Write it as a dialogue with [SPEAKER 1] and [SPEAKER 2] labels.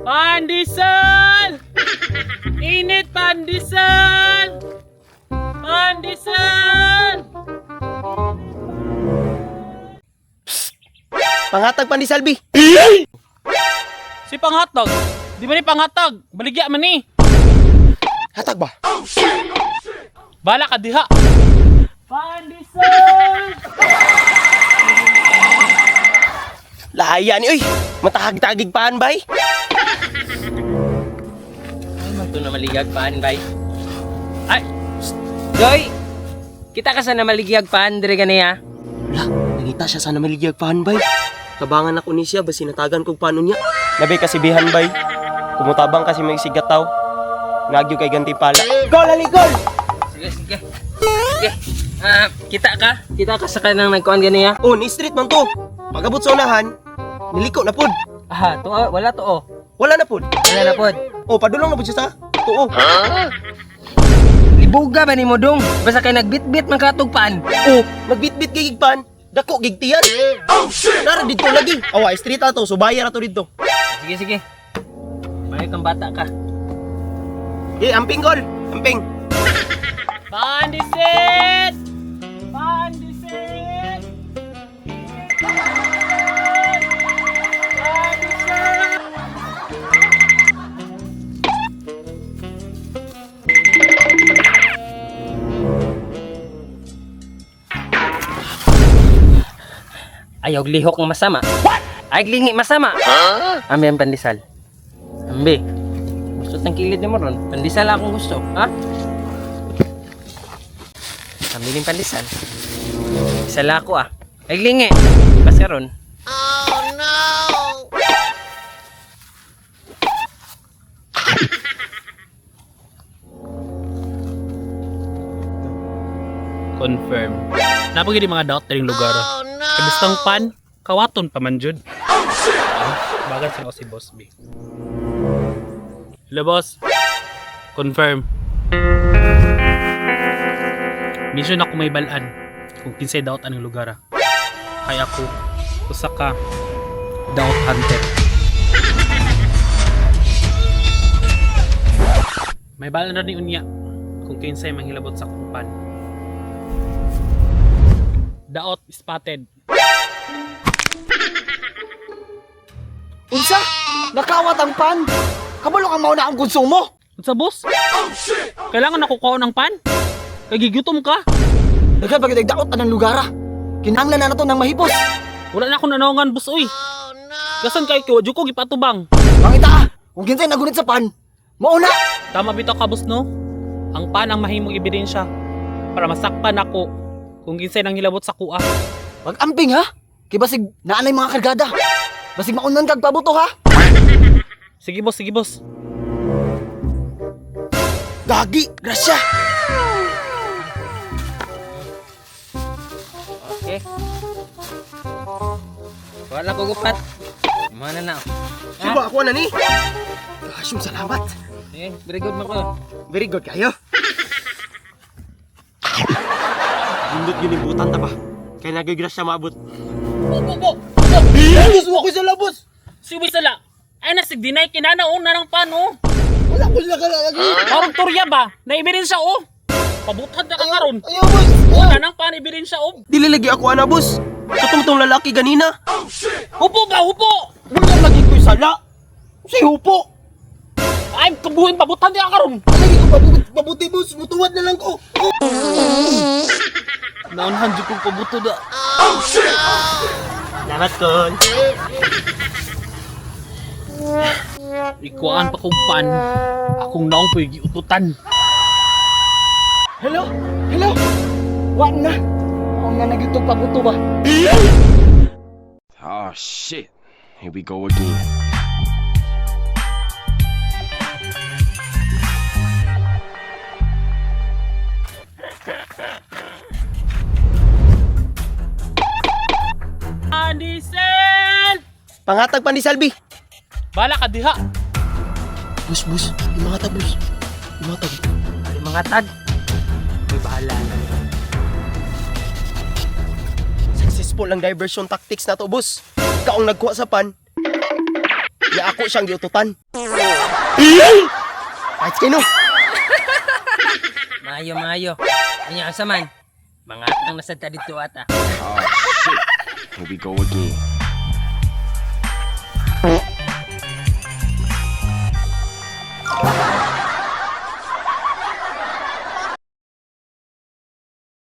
[SPEAKER 1] Pandesal! Init pandesal! Pandesal!
[SPEAKER 2] Pangatag pa ni Salvi.
[SPEAKER 1] Si panghatag. Di ba ni panghatag? Baligya man ni.
[SPEAKER 2] Hatag ba?
[SPEAKER 1] Bala ka diha. Pandesal!
[SPEAKER 2] Lahaya ni oy. Matahag-tagig paan bay.
[SPEAKER 3] Ay, man to na maligag paan, bay.
[SPEAKER 1] Ay,
[SPEAKER 3] Joy! Kita ka sa na maligag paan, dire ka niya.
[SPEAKER 2] Wala, nangita siya sana maligyag paan bay. Tabangan ako ni siya, basi natagan kong paano niya. Nabay kasi bihan bay. Kumutabang kasi may sigat tao. Nagyo kay ganti pala. Gol, ali, gol!
[SPEAKER 3] Sige, sige. Sige. Ah, kita ka? Kita ka sa kanang nagkuhan ganiya?
[SPEAKER 2] Oh, ni street man to. Pagabot sa unahan, niliko na pod.
[SPEAKER 3] Ah, to, ah, wala to, oh.
[SPEAKER 2] Wala na pod.
[SPEAKER 3] Wala na pod.
[SPEAKER 2] Oh, padulong na pod siya sa. Tuo.
[SPEAKER 3] Libuga ba ni mo dong? Basta kay nagbit-bit man katog paan.
[SPEAKER 2] Oh, nagbitbit kay gigpan. Dako gigtiyan. Oh shit. Nara dito lagi. Oh, ay street ato, so bayar ato dito.
[SPEAKER 3] Sige, sige. May kang bata ka.
[SPEAKER 2] Eh, amping gol. Amping.
[SPEAKER 1] Pandisit!
[SPEAKER 3] Ayaw lihok ng masama. What? Ay lingi masama. Ambi ang pandesal. Ambi. Gusto tang kilid ni mo ron. Pandesal akong gusto. Ha? Ambi ng pandesal. Sala ko ah. Ay lingi. Basta ron.
[SPEAKER 1] Confirm. Napag yung mga doubt ring lugar. Oh, no! Kabistang pan, kawaton pa man jud. Bagat ko si Boss B. Hello, boss. Confirm. Mission ako may balaan kung kinsay doubt anong lugar. ah. Kaya ako, usa ka doubt hunter. May balaan na ni unya kung kinsay manghilabot sa kumpan. Daot spotted.
[SPEAKER 4] Unsa? Nakawat ang pan. Kabalo kang mauna ang konsumo.
[SPEAKER 1] Sa boss? Kailangan ako kuha ng pan? Kagigutom ka?
[SPEAKER 4] Daghan pag daot anang lugara. Kinahanglan na nato ng mahipos.
[SPEAKER 1] Wala na akong nanongan, boss, uy. Gasan kayo kiwa, ko gipatubang.
[SPEAKER 4] Mangita ah. Kung kinsay nagunit sa pan, mauna.
[SPEAKER 1] Tama bitaw ka, boss, no? Ang pan ang mahimong ebidensya para masakpan ako kung ginsay nang hilabot sa kuha.
[SPEAKER 4] Mag-amping ha. Kay basig naanay mga kargada. Basig maunan kag pabuto ha.
[SPEAKER 1] Sige, boss, sige, boss.
[SPEAKER 4] Gagi, grasya.
[SPEAKER 3] Okay. Wala ko gupat. Mana na.
[SPEAKER 2] Suba ako na ni.
[SPEAKER 4] Asyong salamat.
[SPEAKER 3] Eh, very good mo ko.
[SPEAKER 2] Very good kayo. Yun yung butan ta ba? Kaya nagagras siya maabot.
[SPEAKER 1] Po!
[SPEAKER 4] Ayos mo ko sa labos.
[SPEAKER 1] Sige, sala. Ay, nasigdinay kinana, oh, na ng pan, oh.
[SPEAKER 4] Wala ko sila kalalagi.
[SPEAKER 1] Parang turya ba? Na ebidensya, oh. Pabutan na ka karon.
[SPEAKER 4] Ayaw boss.
[SPEAKER 1] Oh, na ng pan ebidensya, oh.
[SPEAKER 2] Dili lagi ako ana, boss. Katong lalaki ganina.
[SPEAKER 1] Hupo ba, hupo!
[SPEAKER 4] Wala lagi ko sala. Si Hupo.
[SPEAKER 1] Ay, kabuhin, pabutan na ka karon.
[SPEAKER 4] Lagi ko pabuti, pabuti boss. Mutuwad na lang ko.
[SPEAKER 1] Naunhan dyan kong pabuto da.
[SPEAKER 2] Salamat, Tol.
[SPEAKER 1] Ikuan pa kong pan. Akong naong po'y giututan.
[SPEAKER 4] Hello? Hello? Wa na. Ako nga nagitog pabuto ba?
[SPEAKER 5] Oh shit. Here we go again.
[SPEAKER 2] Pangatag pa ni Salvi.
[SPEAKER 1] Bala ka diha.
[SPEAKER 2] Bus, bus. Yung mga tabus. Yung mga tabus.
[SPEAKER 3] Ay, mga tag. May bahala na.
[SPEAKER 2] Successful ang diversion tactics na to, boss. Ikaw ang nagkuha sa pan. na ako siyang giututan. Kahit kino.
[SPEAKER 3] Maayo, maayo. Anya asa man? Mga atang nasad ta dito ata.
[SPEAKER 5] Oh shit. Here we go again.